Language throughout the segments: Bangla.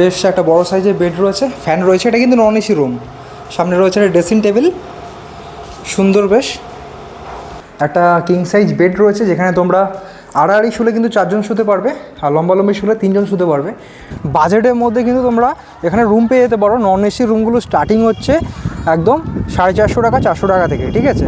বেশ একটা বড় সাইজের বেড রয়েছে ফ্যান রয়েছে, এটা কিন্তু নন এসি রুম সামনে রয়েছে একটা ড্রেসিং টেবিল সুন্দর বেশ। একটা কিং সাইজ বেড রয়েছে, যেখানে তোমরা আড়াআড়ি শুলে কিন্তু চারজন শুতে পারবে, আর লম্বা লম্বি শুলে তিনজন শুতে পারবে। বাজেটের মধ্যে কিন্তু তোমরা এখানে রুম পেয়ে যেতে পারো। নন এসি রুমগুলো স্টার্টিং হচ্ছে একদম সাড়ে চারশো টাকা চারশো টাকা থেকে, ঠিক আছে?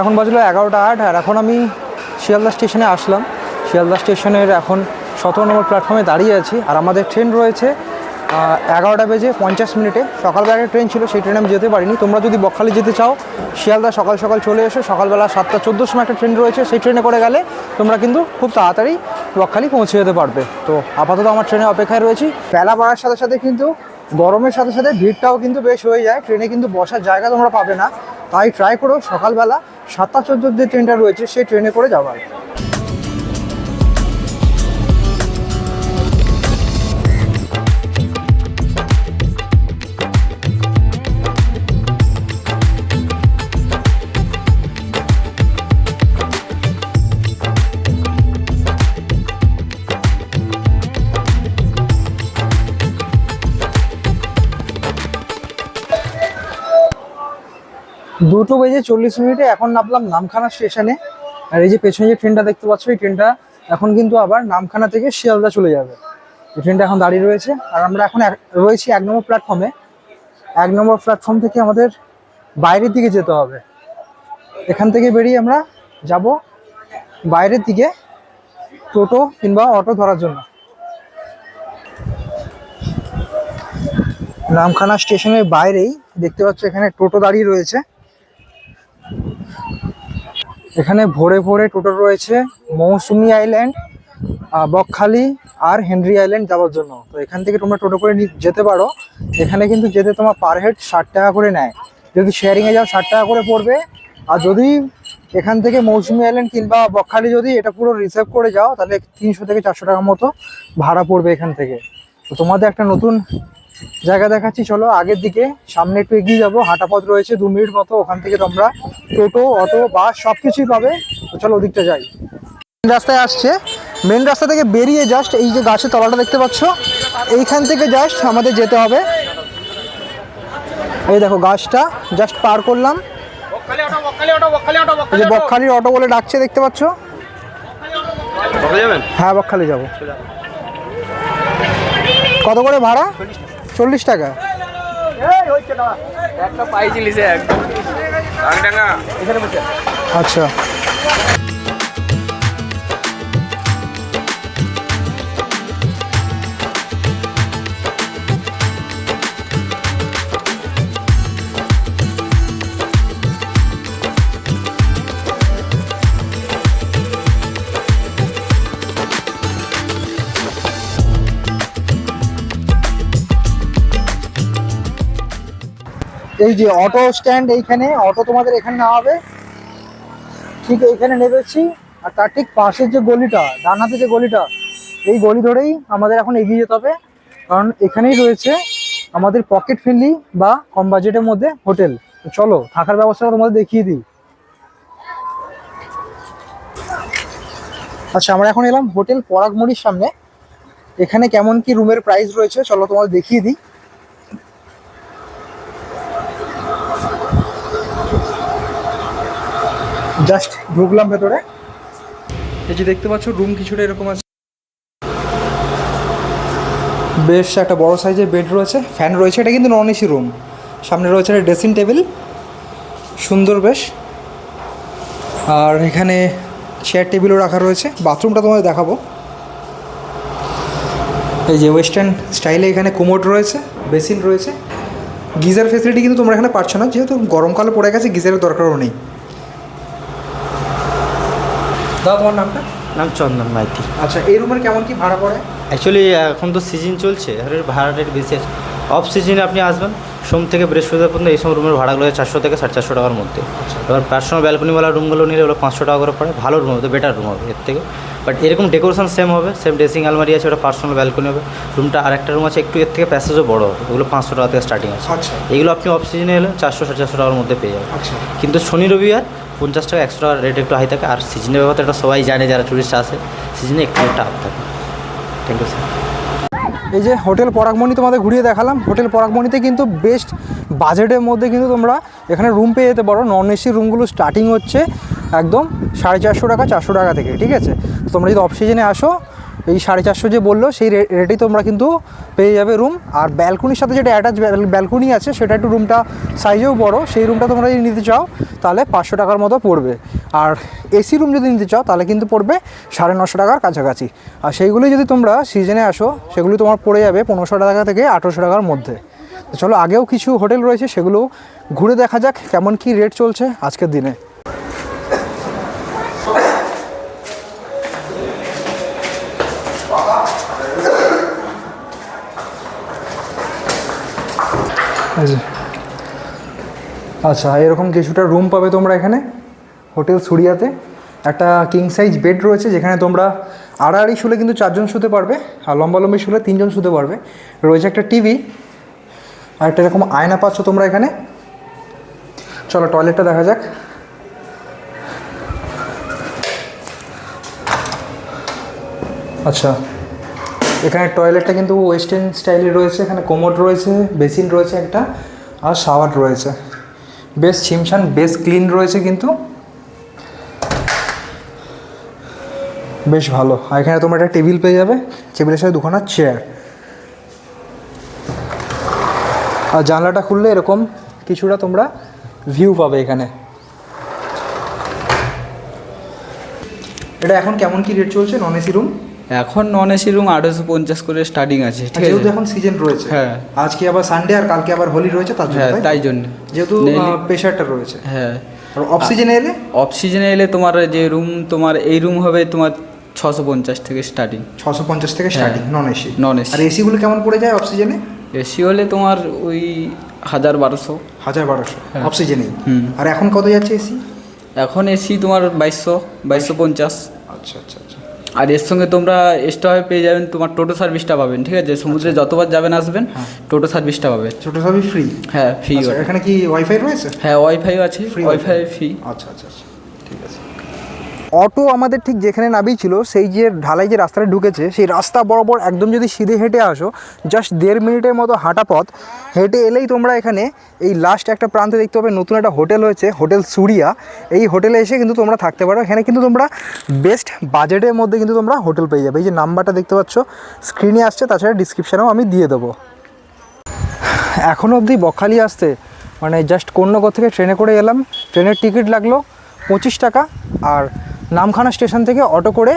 এখন বাজলো এগারোটা আট, আর এখন আমি শিয়ালদা স্টেশনে আসলাম। শিয়ালদা স্টেশনের এখন সতেরো নম্বর প্ল্যাটফর্মে দাঁড়িয়ে আছি, আর আমাদের ট্রেন রয়েছে এগারোটা বেজে পঞ্চাশ মিনিটে। সকালবেলা একটা ট্রেন ছিল, সেই ট্রেনে আমি যেতে পারিনি। তোমরা যদি বকখালি যেতে চাও, শিয়ালদা সকাল সকাল চলে এসো। সকালবেলা সাতটা চোদ্দোর সময় একটা ট্রেন রয়েছে, সেই ট্রেনে করে গেলে তোমরা কিন্তু খুব তাড়াতাড়ি বকখালি পৌঁছে যেতে পারবে। তো আপাতত আমার ট্রেনে অপেক্ষায় রয়েছি। বেলা বাড়ার সাথে সাথে কিন্তু গরমের সাথে সাথে ভিড়টাও কিন্তু বেশ হয়ে যায়। ট্রেনে কিন্তু বসার জায়গা তোমরা পাবে না। তাই ট্রাই করো সকালবেলা। সাতটা চোদ্দোর যে ট্রেনটা রয়েছে সেই ট্রেনে করে যাওয়ার দুটো বেজে চল্লিশ মিনিটে এখন নামলাম নামখানা স্টেশনে। আর এই যে পেছনে যে ট্রেনটা দেখতে পাচ্ছ, এই ট্রেনটা এখন কিন্তু আবার নামখানা থেকে শিয়ালদা চলে যাবে। এই ট্রেনটা এখন দাঁড়িয়ে রয়েছে। আর আমরা এখন রয়েছি এক নম্বর প্ল্যাটফর্মে এক নম্বর প্ল্যাটফর্ম থেকে আমাদের বাইরের দিকে যেতে হবে। এখান থেকে বেরিয়ে আমরা যাব বাইরের দিকে টোটো কিংবা অটো ধরার জন্য। নামখানা স্টেশনের বাইরেই দেখতে পাচ্ছ, এখানে টোটো দাঁড়িয়ে রয়েছে। এখানে ভোরে ভোরে টোটো রয়েছে মৌসুমি আইল্যান্ড বকখালি আর হেনরি আইল্যান্ড যাওয়ার জন্য। তো এখান থেকে তোমরা টোটো করে যেতে পারো। এখানে কিন্তু যেতে তোমার পার হেড ষাট টাকা করে নেয়। যদি শেয়ারিংয়ে যাও ষাট টাকা করে পড়বে। আর যদি এখান থেকে মৌসুমি আইল্যান্ড কিংবা বকখালি যদি এটা পুরো রিজার্ভ করে যাও, তাহলে তিনশো থেকে চারশো টাকার মতো ভাড়া পড়বে এখান থেকে। তো তোমাদের একটা নতুন জায়গা দেখাচ্ছি চলো আগের দিকে। সামনে একটু এগিয়ে যাব হাঁটা পথ রয়েছে দু মিনিট মতো ওখান থেকে তোমরা টোটো অটো বাস সব কিছুই পাবে। তো চলো ওদিকটা যাই। মেন রাস্তায় আসছে। মেন রাস্তা থেকে বেরিয়ে জাস্ট এই যে গাছের তলাটা দেখতে পাচ্ছ এইখান থেকে জাস্ট আমাদের যেতে হবে। এই দেখো গাছটা জাস্ট পার করলাম। যে বকখালির অটো বলে ডাকছে দেখতে পাচ্ছ? হ্যাঁ বকখালি যাব। কত করে ভাড়া? চল্লিশ টাকা। আচ্ছা। এই যে অটো স্ট্যান্ড এইখানে অটো তোমাদের এখানে নামাবে। ঠিক এইখানে নেমেছি, আর তার ঠিক পাশের যে গলিটা, ডান হাতে যে গলিটা, এই গলি ধরেই আমাদের এখন এগিয়ে যেতে হবে। কারণ এখানেই রয়েছে আমাদের পকেট ফ্রেন্ডলি বা কম বাজেটের মধ্যে হোটেল। চলো, থাকার ব্যবস্থাটা তোমাদের দেখিয়ে দিই। আচ্ছা আমরা এখন এলাম হোটেল পরাগমণির সামনে। এখানে কেমন কি রুমের প্রাইস রয়েছে, চলো তোমাদের দেখিয়ে দিই। জাস্ট ঢুকলাম ভেতরে। এই যে দেখতে পাচ্ছ রুম কিছুটা এরকম আছে। বেশ একটা বড় সাইজের বেড রয়েছে ফ্যান রয়েছে এটা কিন্তু নন এসি রুম সামনে রয়েছে একটা ড্রেসিং টেবিল সুন্দর বেশ। আর এখানে চেয়ার টেবিলও রাখা রয়েছে বাথরুমটা তোমাদের দেখাবো। এই যে ওয়েস্টার্ন স্টাইলে এখানে কোমোড রয়েছে বেসিন রয়েছে। গিজার ফেসিলিটি কিন্তু তোমরা এখানে পাচ্ছ না যেহেতু গরমকালে পড়ে গেছে গিজারের দরকারও নেই। দাদা তোমার নামটা? নাম চন্দন মাইতি। আচ্ছা এই রুমের কেমন কি ভাড়া পড়ে? অ্যাকচুয়ালি এখন তো সিজন চলছে ভাড়া রেট বেশি আছে। অফ সিজনে আপনি আসবেন সোম থেকে বৃহস্পতিবার পর্যন্ত এই সময় রুমের ভাড়াগুলো চারশো থেকে সাড়ে চারশো টাকার মধ্যে। এবার পার্সোনাল ব্যালকনিওয়ালা রুমগুলো নিলে ওগুলো পাঁচশো টাকা করে পড়ে ভালো রুম হবে বেটার রুম হবে এর থেকে। বাট এরকম ডেকোরেশন সেম হবে সেম ড্রেসিং আলমারি আছে ওটা পার্সোনাল ব্যালকনি হবে। রুমটা আরেকটা রুম আছে একটু এর থেকে প্যাসেজও বড় হবে ওগুলো পাঁচশো টাকা থেকে স্টার্টিং আছে। আচ্ছা। এগুলো আপনি অফ সিজনে এলে চারশো সাড়ে চারশো টাকার মধ্যে পেয়ে যাবেন। আচ্ছা। কিন্তু শনি রবি আর পঞ্চাশ টাকা একশো টাকা রেট একটু হাই থাকে। আর সিজনের ব্যাপারে এটা সবাই জানে যারা টুরিস্ট আসে সিজনে একটু একটা থাকে। থ্যাংক ইউ স্যার এই যে হোটেল পরাগমণি তোমাদের ঘুরিয়ে দেখালাম। হোটেল পরাগমণিতে কিন্তু বেস্ট বাজেটের মধ্যে কিন্তু তোমরা এখানে রুম পেয়ে যেতে পারো। নন এসি রুমগুলো স্টার্টিং হচ্ছে একদম সাড়ে চারশো টাকা চারশো টাকা থেকে, ঠিক আছে? তোমরা যদি অফ সিজনে আসো এই সাড়ে চারশো যে বলল, সেই রেটেই তোমরা কিন্তু পেয়ে যাবে রুম আর ব্যালকনির সাথে যেটা অ্যাটাচ ব্যালকনি আছে, সেটা একটু রুমটা সাইজেও বড়। সেই রুমটা তোমরা যদি নিতে চাও, তাহলে পাঁচশো টাকার মতো পড়বে। আর এসি রুম যদি নিতে চাও, তাহলে কিন্তু পড়বে সাড়ে নশো টাকার কাছাকাছি। আর সেইগুলি যদি তোমরা সিজনে আসো, সেগুলি তোমার পড়ে যাবে পনেরোশো টাকা থেকে আঠেরোশো টাকার মধ্যে। চলো, আগেও কিছু হোটেল রয়েছে, সেগুলো ঘুরে দেখা যাক কেমন কি রেট চলছে আজকের দিনে। আচ্ছা এরকম কিছুটা রুম পাবে তোমরা এখানে হোটেল সুরিয়াতে। একটা কিং সাইজ বেড রয়েছে, যেখানে তোমরা আড়াআড়ি শুলে কিন্তু চারজন শুতে পারবে, আর লম্বালম্বি শুলে তিনজন শুতে পারবে। রয়েছে একটা টিভি আর একটা এরকম আয়না পাচ্ছ তোমরা এখানে। চলো টয়লেটটা দেখা যাক। আচ্ছা এখানে টয়লেটটা কিন্তু ওয়েস্টার্ন স্টাইলে রয়েছে, এখানে কোমোড রয়েছে বেসিন রয়েছে একটা, আর শাওয়ার রয়েছে। বেশ ছিমছান বেশ ক্লিন রয়েছে কিন্তু। বেশ ভালো। আর এখানে তোমরা একটা টেবিল পেয়ে যাবে টেবিলের সাথে দুখানা চেয়ার আর জানলাটা খুললে এরকম কিছুটা তোমরা ভিউ পাবে এখানে। এটা এখন কেমন কি রেট চলছে? নন এসি রুম এখন নন এসি রুম আড়াইশো পঞ্চাশ করে স্টার্টিং আছে ঠিক যেহেতু আছে? এখন সিজন রয়েছে হ্যাঁ। আজকে আবার সানডে আর কালকে আবার হোলি রয়েছে তার জন্য হ্যাঁ তাই? জন্য। যেহেতু প্রেশারটা রয়েছে। হ্যাঁ। আর অফ সিজনে এলে? অফ সিজনে এলে তোমার যে রুম তোমার এই রুম হবে তোমার ছশো পঞ্চাশ থেকে স্টার্টিং ছশো পঞ্চাশ থেকে starting non AC non AC আর এসিগুলো কেমন পড়ে যায় অফ সিজনে এসি হলে তোমার ওই হাজার বারোশো। হাজার বারোশো হ্যাঁ। অফ সিজনেই হুম। আর এখন কত যাচ্ছে এসি এখন এসি তোমার বাইশশো বাইশশো পঞ্চাশ। আচ্ছা আচ্ছা আচ্ছা। আর এর সঙ্গে তোমরা এক্সট্রাভাবে পেয়ে যাবেন তোমার টোটো সার্ভিসটা পাবেন ঠিক আছে? সমুদ্রে যতবার যাবেন আসবেন হ্যাঁ। টোটো সার্ভিসটা পাবে টোটো সার্ভিস ফ্রি হ্যাঁ ফ্রি এখানে কি ওয়াইফাই রয়েছে? হ্যাঁ ওয়াইফাইও আছে ওয়াইফাই ফ্রি আচ্ছা আচ্ছা আচ্ছা। অটো আমাদের ঠিক যেখানে নামিয়ে ছিল, সেই যে ঢালাই যে রাস্তাটা ঢুকেছে, সেই রাস্তা বরাবর একদম যদি সিধে হেঁটে আসো জাস্ট দেড় মিনিটের মতো হাঁটা পথ, হেঁটে এলেই তোমরা এখানে এই লাস্ট একটা প্রান্তে দেখতে পাবে নতুন একটা হোটেল হয়েছে, হোটেল সুরিয়া। এই হোটেলে এসে কিন্তু তোমরা থাকতে পারো। এখানে কিন্তু তোমরা বেস্ট বাজেটের মধ্যে কিন্তু তোমরা হোটেল পেয়ে যাবে। এই যে নাম্বারটা দেখতে পাচ্ছ স্ক্রিনে আসছে, তাছাড়া ডিসক্রিপশানেও আমি দিয়ে দেবো। এখনও অবধি বকখালি আসতে মানে জাস্ট কন্যগর থেকে ট্রেনে করে এলাম। ট্রেনের টিকিট লাগল পঁচিশ টাকা, আর নামখানা স্টেশন থেকে অটো করে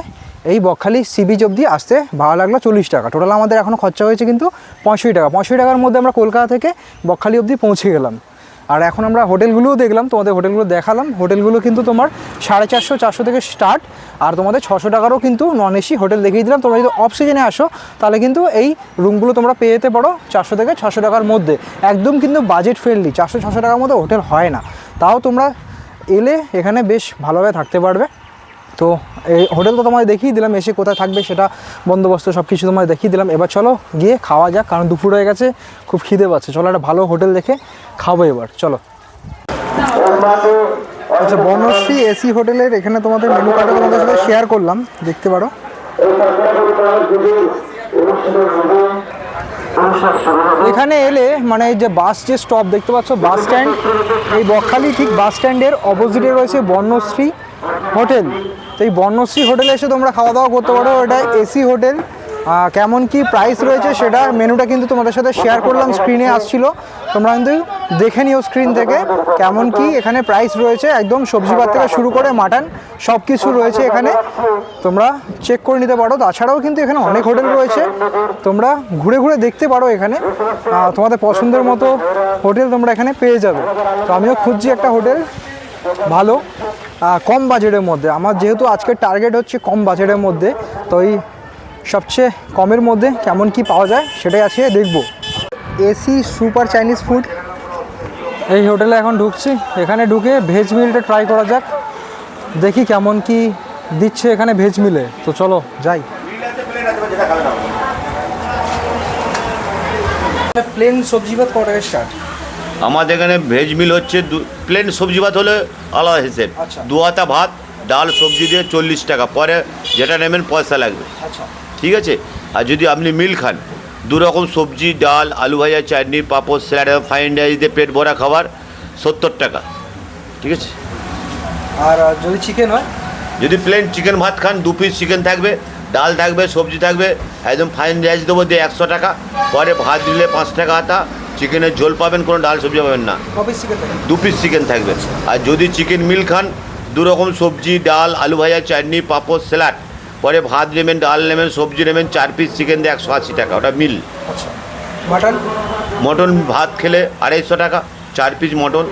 এই বকখালি সি বিচ অবধি আসতে ভাড়া লাগল চল্লিশ টাকা। টোটাল আমাদের এখনও খরচা হয়েছে কিন্তু পঁয়ষট্টি টাকা। পঁয়ষট্টি টাকার মধ্যে আমরা কলকাতা থেকে বকখালি অবধি পৌঁছে গেলাম। আর এখন আমরা হোটেলগুলোও দেখলাম, তোমাদের হোটেলগুলো দেখালাম। হোটেলগুলো কিন্তু তোমার সাড়ে চারশো চারশো থেকে স্টার্ট। আর তোমাদের ছশো টাকারও কিন্তু নন এসি হোটেল দেখিয়ে দিলাম। তোমরা যদি অফ সিজনে আসো, তাহলে কিন্তু এই রুমগুলো তোমরা পেয়ে যেতে পারো চারশো থেকে ছশো টাকার মধ্যে। একদম কিন্তু বাজেট ফ্রেন্ডলি চারশো, ছশো টাকার মধ্যে হোটেল হয় না। তাও তোমরা এলে এখানে বেশ ভালোভাবে থাকতে পারবে। তো এই হোটেল তো তোমায় দেখিয়ে দিলাম, এসে কোথায় থাকবে সেটা বন্দোবস্ত সব কিছু তোমায় দেখিয়ে দিলাম। এবার চলো গিয়ে খাওয়া যাক, কারণ দুপুর হয়ে গেছে, খুব খিদে পাচ্ছে। চলো একটা ভালো হোটেল দেখে খাব এবার, চলো। আচ্ছা বনশ্রী এসি হোটেলের এখানে তোমাদের মেনু কার্ডটা তোমাদের সাথে শেয়ার করলাম, দেখতে পারো। এখানে এলে মানে যে বাস যে স্টপ দেখতে পাচ্ছ বাস স্ট্যান্ড এই বকখালি ঠিক বাস স্ট্যান্ডের অপোজিটে রয়েছে বর্ণশ্রী হোটেল। তো এই বর্ণশ্রী হোটেলে এসে তোমরা খাওয়া দাওয়া করতে পারো। এটা এসি হোটেল। কেমন কি প্রাইস রয়েছে সেটা মেনুটা কিন্তু তোমাদের সাথে শেয়ার করলাম স্ক্রিনে আসছিল। তোমরা কিন্তু দেখে নিও স্ক্রিন থেকে কেমন কি এখানে প্রাইস রয়েছে। একদম সবজি ভাত থেকে শুরু করে মাটন সব কিছু রয়েছে এখানে। তোমরা চেক করে নিতে পারো। তাছাড়াও কিন্তু এখানে অনেক হোটেল রয়েছে। তোমরা ঘুরে ঘুরে দেখতে পারো এখানে। তোমাদের পছন্দের মতো হোটেল তোমরা এখানে পেয়ে যাবে। তো আমিও খুঁজছি একটা হোটেল। ভালো। কম বাজেটের মধ্যে। আমার যেহেতু আজকের টার্গেট হচ্ছে কম বাজেটের মধ্যে, তো এই সবচেয়ে কমের মধ্যে কেমন কি পাওয়া যায় সেটাই আছে দেখব। এসি সুপার চাইনিজ ফুড এই হোটেলে এখন ঢুকছি। এখানে ঢুকে ভেজ মিলটা ট্রাই করা যাক। দেখি কেমন কি দিচ্ছে এখানে ভেজ মিলে তো চলো, যাই। প্লেন সবজি ভাত কটা স্টার্ট আমাদের এখানে ভেজ মিল হচ্ছে প্লেন সবজি ভাত হলে আলাদা হিসেব। আচ্ছা। দু হাতা ভাত ডাল সবজি দিয়ে চল্লিশ টাকা। পরে যেটা নেবেন পয়সা লাগবে। আচ্ছা। ঠিক আছে? আর যদি আপনি মিল খান দু রকম সবজি ডাল আলু ভাজা চাটনি পাঁপড় স্যালাড ফাইন রাইস দিয়ে পেট ভরা খাবার সত্তর টাকা। ঠিক আছে? আর যদি চিকেন হয়? যদি প্লেন চিকেন ভাত খান দু পিস চিকেন থাকবে ডাল থাকবে সবজি থাকবে একদম ফাইন রাইস দেবো দিয়ে একশো টাকা। পরে ভাত দিলে পাঁচ টাকা আতা চিকেনের ঝোল পাবেন কোনো ডাল সবজি পাবেন না। দু পিস চিকেন থাকবে। আর যদি চিকেন মিল খান দু রকম সবজি ডাল আলু ভাজা চাটনি পাঁপড় স্যালাড। পরে ভাত নেবেন ডাল নেবেন সবজি নেবেন চার পিস চিকেন দিয়ে একশো আশি টাকা ওটা মিল। আচ্ছা। মাটন? মটন ভাত খেলে আড়াইশো টাকা চার পিস মটন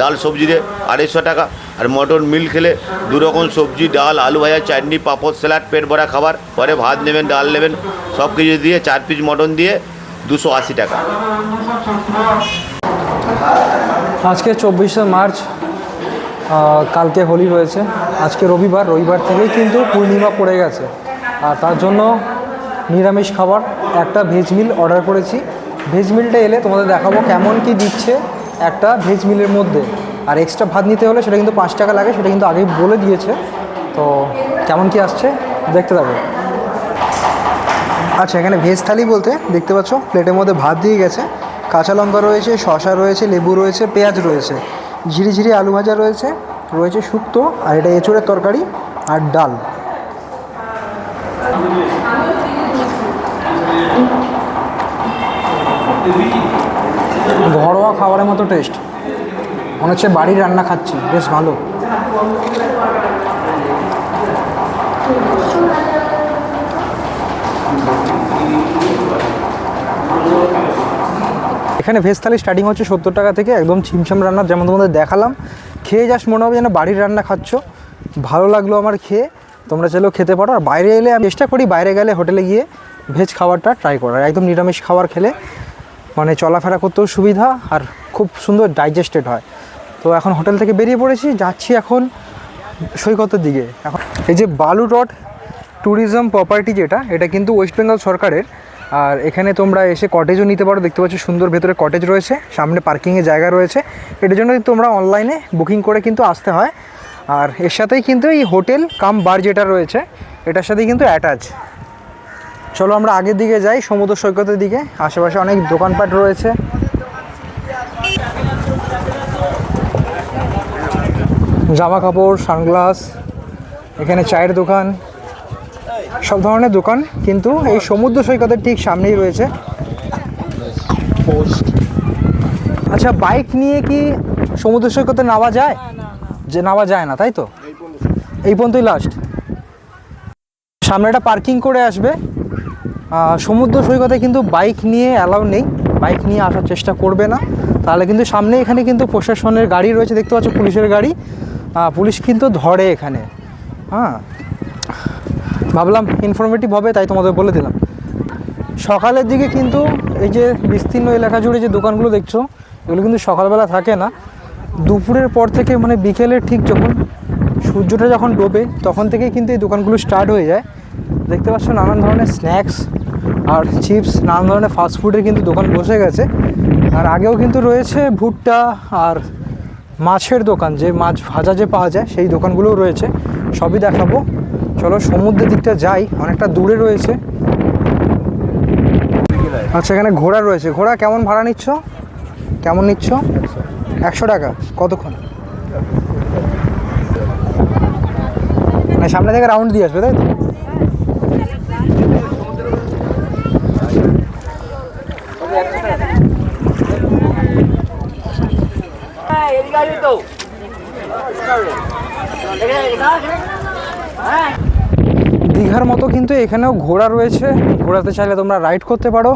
ডাল সবজি দিয়ে আড়াইশো টাকা। আর মটন মিল খেলে দু রকম সবজি ডাল আলু ভাজা চাটনি পাঁপড় স্যালাড পেট ভরা খাবার। পরে ভাত নেবেন ডাল নেবেন সব কিছু দিয়ে চার পিস মটন দিয়ে দুশো আশি টাকা। আজকে চব্বিশে মার্চ কালকে হোলি রয়েছে। আজকে রবিবার রবিবার থেকেই কিন্তু পূর্ণিমা পড়ে গেছে। আর তার জন্য নিরামিষ খাবার, একটা ভেজ মিল অর্ডার করেছি। ভেজ মিলটা এলে তোমাদের দেখাবো কেমন কি দিচ্ছে একটা ভেজ মিলের মধ্যে। আর এক্সট্রা ভাত নিতে হলে সেটা কিন্তু পাঁচ টাকা লাগে, সেটা কিন্তু আগেই বলে দিয়েছে। তো কেমন কি আসছে, দেখতে থাকো। আচ্ছা এখানে ভেজ থালি বলতে দেখতে পাচ্ছ, প্লেটের মধ্যে ভাত দিয়ে গেছে, কাঁচা লঙ্কা রয়েছে, শসা রয়েছে, লেবু রয়েছে, পেঁয়াজ রয়েছে, ঝিরি ঝিরি আলু ভাজা রয়েছে রয়েছে শুক্তো, আর এটা এঁচড়ের তরকারি আর ডাল। ঘরোয়া খাবারের মতো টেস্ট মনে হচ্ছে বাড়ির রান্না খাচ্ছি, বেশ ভালো। এখানে ভেজ থালি স্টার্টিং হচ্ছে সত্তর টাকা থেকে, একদম ছিমছাম রান্না যেমন তোমাদের দেখালাম। খেয়ে জাস্ট মনে হবে যেন বাড়ির রান্না খাচ্ছ। ভালো লাগল আমার খেয়ে, তোমরা চাইলেও খেতে পারো। আর বাইরে এলে আমি চেষ্টা করি বাইরে গেলে হোটেলে গিয়ে ভেজ খাবারটা ট্রাই করার। একদম নিরামিষ খাবার খেলে মানে চলাফেরা করতেও সুবিধা আর খুব সুন্দর ডাইজেস্টেড হয়। তো এখন হোটেল থেকে বেরিয়ে পড়েছি, যাচ্ছি এখন সৈকতের দিকে। এখন এই যে বালু রড ট্যুরিজম প্রপার্টি যেটা, এটা কিন্তু ওয়েস্ট বেঙ্গল সরকারের আর এখানে তোমরা এসে কটেজও নিতে পারো। দেখতে পাচ্ছ সুন্দর ভেতরে কটেজ রয়েছে, সামনে পার্কিংয়ের জায়গা রয়েছে। এটার জন্য তোমরা অনলাইনে বুকিং করে কিন্তু আসতে হয়। আর এর সাথেই কিন্তু এই হোটেল কাম বার যেটা রয়েছে, এটার সাথেই কিন্তু অ্যাটাচ চলো আমরা আগের দিকে যাই, সমুদ্র সৈকতের দিকে। আশেপাশে অনেক দোকানপাট রয়েছে। জামা কাপড় সানগ্লাস, এখানে চায়ের দোকান। সব ধরনের দোকান কিন্তু এই সমুদ্র সৈকতের ঠিক সামনেই রয়েছে। আচ্ছা বাইক নিয়ে কি সমুদ্র সৈকতে নামা যায়? যে নামা যায় না তাই তো? এই পর্যন্তই লাস্ট সামনে একটা পার্কিং করে আসবে। সমুদ্র সৈকতে কিন্তু বাইক নিয়ে অ্যালাউ নেই। বাইক নিয়ে আসার চেষ্টা করবে না। তাহলে কিন্তু সামনে এখানে কিন্তু প্রশাসনের গাড়ি রয়েছে দেখতে পাচ্ছ পুলিশের গাড়ি। পুলিশ কিন্তু ধরে এখানে। হ্যাঁ ভাবলাম ইনফরমেটিভ হবে, তাই তোমাদের বলে দিলাম। সকালের দিকে কিন্তু এই যে বিস্তীর্ণ এলাকা জুড়ে যে দোকানগুলো দেখছ, এগুলো কিন্তু সকালবেলা থাকে না। দুপুরের পর থেকে মানে বিকেলের ঠিক যখন সূর্যটা যখন ডোবে, তখন থেকেই কিন্তু এই দোকানগুলো স্টার্ট হয়ে যায়। দেখতে পাচ্ছ নানান ধরনের স্ন্যাক্স আর চিপস নানান ধরনের ফাস্টফুডের কিন্তু দোকান বসে গেছে। আর আগেও কিন্তু রয়েছে ভুট্টা আর মাছের দোকান, যে মাছ ভাজা যে পাওয়া যায়, সেই দোকানগুলোও রয়েছে। সবই দেখাবো। চলো সমুদ্রের দিকটা যাই, অনেকটা দূরে রয়েছে। আচ্ছা এখানে ঘোড়া রয়েছে। ঘোড়া কেমন ভাড়া নিচ্ছ? কেমন নিচ্ছ? একশো টাকা। কতক্ষণ? না, সামনে থেকে রাউন্ড দিয়ে আসবে, তাই তো? দীঘার মতো কিন্তু এখানেও ঘোড়া রয়েছে। ঘোড়াতে চাইলে তোমরা রাইড করতে পারো।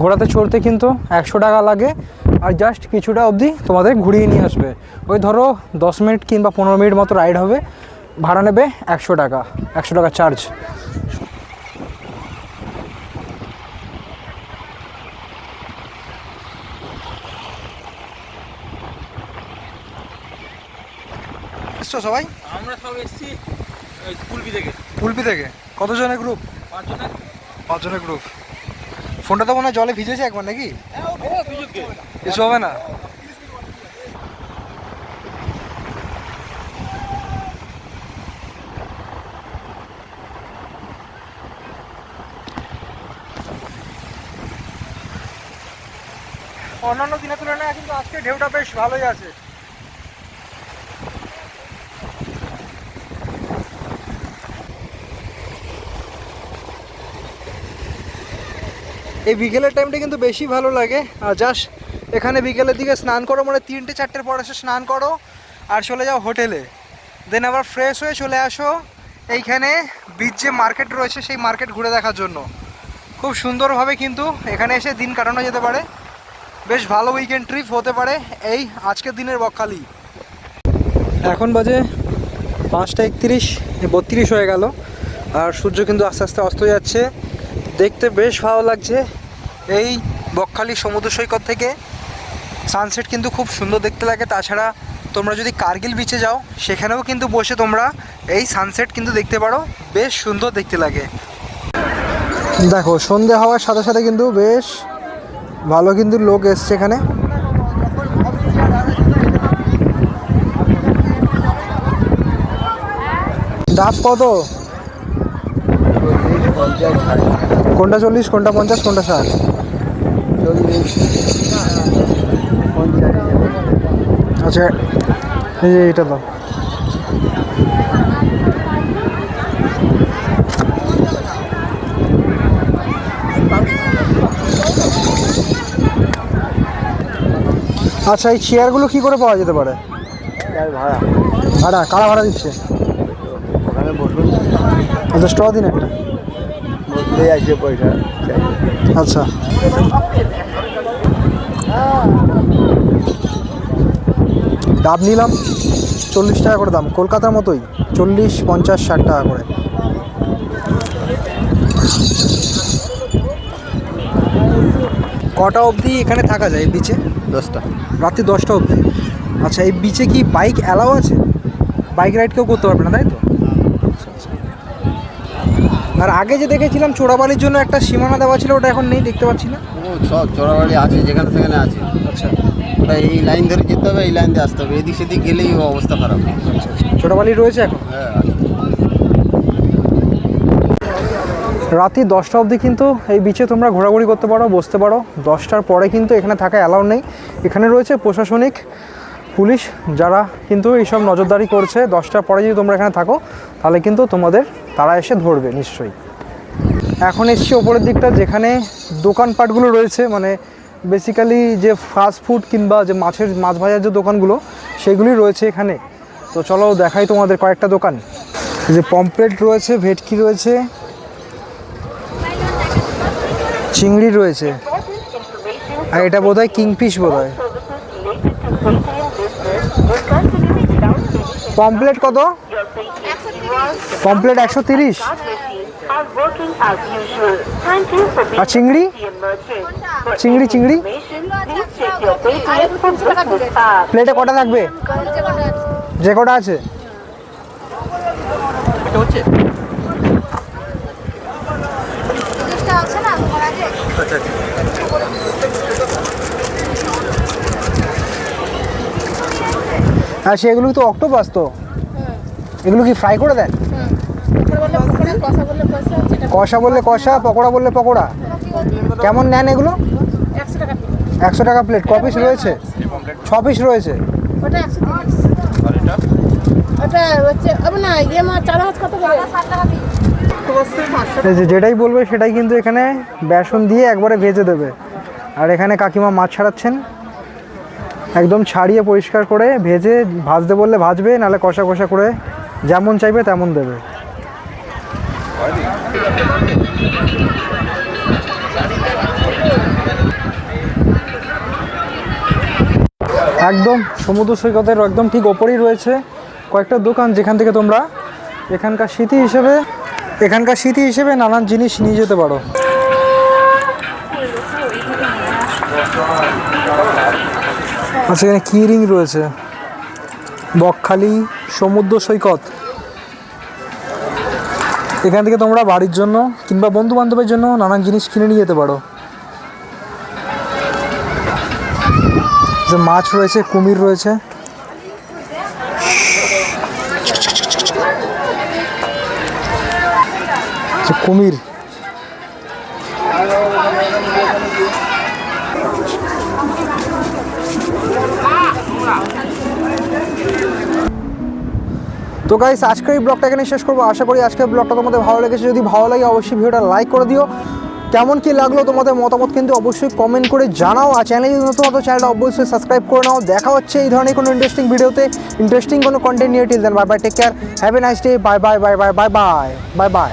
ঘোড়াতে চড়তে কিন্তু একশো টাকা লাগে। আর জাস্ট কিছুটা অবধি তোমাদের ঘুরিয়ে নিয়ে আসবে। ওই ধরো দশ মিনিট কিংবা পনেরো মিনিট মতো রাইড হবে। ভাড়া নেবে একশো টাকা একশো টাকা চার্জ সবাই? আমরা সব এসছি। কুলপি থেকে। কতজনের গ্রুপ পাঁচজনের। গ্রুপ ফোনটা তো মনে হয় জলে ভিজেছে একবার নাকি? কিছু হবে না? অন্যান্য দিনের তুলনায় কিন্তু আজকে ঢেউটা বেশ ভালোই আছে। এই বিকেলের টাইমটা কিন্তু বেশি ভালো লাগে। আর জাস্ট এখানে বিকেলের দিকে স্নান করো মানে তিনটে চারটের পর এসে স্নান করো আর চলে যাও হোটেলে। দেন আবার ফ্রেশ হয়ে চলে আসো। এইখানে বীজ যে মার্কেট রয়েছে, সেই মার্কেট ঘুরে দেখার জন্য। খুব সুন্দরভাবে কিন্তু এখানে এসে দিন কাটানো যেতে পারে। বেশ ভালো উইকেন্ড ট্রিপ হতে পারে এই আজকের দিনের বকখালি। এখন বাজে পাঁচটা একত্রিশ, বত্রিশ হয়ে গেল। আর সূর্য কিন্তু আস্তে আস্তে অস্ত যাচ্ছে। দেখতে বেশ ভালো লাগছে। এই বকখালি সমুদ্র সৈকত থেকে। সানসেট কিন্তু খুব সুন্দর দেখতে লাগে। তাছাড়া তোমরা যদি কার্গিল বিচে যাও, সেখানেও কিন্তু বসে তোমরা এই সানসেট কিন্তু দেখতে পারো। বেশ সুন্দর দেখতে লাগে। দেখো, সন্ধে হওয়ার সাথে সাথে কিন্তু বেশ ভালো কিন্তু লোক এসছে এখানে। ডাব কত? কোনটা চল্লিশ, কোনটা পঞ্চাশ, কোনটা ষাট? আচ্ছা এই যে এইটা দাও। আচ্ছা এই চেয়ারগুলো কি করে পাওয়া যেতে পারে? ভাড়া। ভাড়া, কারা ভাড়া দিচ্ছে? আচ্ছা স্ট্র দিন একটা। পয়সা আচ্ছা। ডাব নিলাম চল্লিশ টাকা করে দাম। কলকাতার মতোই চল্লিশ পঞ্চাশ ষাট টাকা করে। কটা অবধি এখানে থাকা যায় এই বিচে দশটা। রাত্রি দশটা অবধি। আচ্ছা এই বিচে কি বাইক অ্যালাও আছে? বাইক রাইড কেউ করতে পারবে না তাই তো। আর আগে যে দেখেছিলাম চোরাবালির জন্য একটা সীমানা দেওয়া ছিল ওটা এখন নেই দেখতে পাচ্ছি না। ও সব চোরাবালি আছে যেখানে সেখানে আছে। আচ্ছা। ওটা এই লাইন ধরে যেতে হবে এই লাইন দিয়ে আসতে হবে। এদিক সেদিক গেলেই অবস্থা খারাপ। ছোটবালি রয়েছে এখন? হ্যাঁ। রাত্রি দশটা অবধি কিন্তু এই বিচে তোমরা ঘোরাঘুরি করতে পারো বসতে পারো। দশটার পরে কিন্তু এখানে থাকা অ্যালাউ নেই। এখানে রয়েছে প্রশাসনিক পুলিশ যারা কিন্তু এইসব নজরদারি করছে। দশটার পরে যদি তোমরা এখানে থাকো তাহলে কিন্তু তোমাদের তারা এসে ধরবে, নিশ্চয়ই। এখন এসছি ওপরের দিকটা, যেখানে দোকানপাটগুলো রয়েছে মানে বেসিক্যালি যে ফাস্ট ফুড কিংবা যে মাছের, মাছ ভাজার যে দোকানগুলো, সেগুলি রয়েছে এখানে। তো চলো দেখাই তোমাদের কয়েকটা দোকান। যে পমপ্লেট রয়েছে, ভেটকি রয়েছে, চিংড়ি রয়েছে। আর এটা বোধ হয় কিংফিশ বোধ হয় পমপ্লেট কত? পমপ্লেট একশো তিরিশ। আর চিংড়ি? চিংড়ি চিংড়ি? প্লেটে কটা থাকবে? যে কটা আছে? আর সেগুলো তো অক্টোপাস তো। এগুলো কি ফ্রাই করে দেন কষা বললে কষা পকোড়া বললে পকোড়া। কেমন নেন এগুলো? একশো টাকা প্লেট ক পিস রয়েছে? ছ পিস রয়েছে। ইয়ে যেটাই বলবে সেটাই কিন্তু এখানে বেসন দিয়ে একবারে ভেজে দেবে। আর এখানে কাকিমা মাছ ছাড়াচ্ছেন। একদম ছাড়িয়ে পরিষ্কার করে ভেজে ভাজতে বললে ভাজবে, নাহলে কষা কষা করে যেমন চাইবে তেমন দেবে। একদম সমুদ্র সৈকতের একদম ঠিক ওপরেই রয়েছে কয়েকটা দোকান যেখান থেকে তোমরা এখানকার স্মৃতি হিসেবে, এখানকার স্মৃতি হিসেবে নানান জিনিস নিয়ে যেতে পারো। আচ্ছা এখানে কি রিং রয়েছে? বকখালি সমুদ্র সৈকত। এখান থেকে তোমরা বাড়ির জন্য কিংবা বন্ধু বান্ধবের জন্য নানান জিনিস কিনে নিয়ে যেতে পারো। যে মাছ রয়েছে, কুমির রয়েছে। কুমির। তো গাইস আজকের এই ব্লগটা এখানে শেষ করব। আশা করি আজকের ব্লগটা তোমাদের ভালো লেগেছে। যদি ভালো লাগে, অবশ্যই ভিডিওটা লাইক করে দিও। কেমন কি লাগল তোমাদের মতামত কিন্তু অবশ্যই কমেন্ট করে জানাও। আর চ্যানেলে যদি নতুন হতো চ্যানেলটা অবশ্যই সাবস্ক্রাইব করে নাও। দেখা হচ্ছে এই ধরনের কোনো ইন্টারেস্টিং ভিডিওতে ইন্টারেস্টিং কোনো কন্টেন্ট নিয়ে। Till then bye bye take care have a nice day bye bye bye bye bye bye bye bye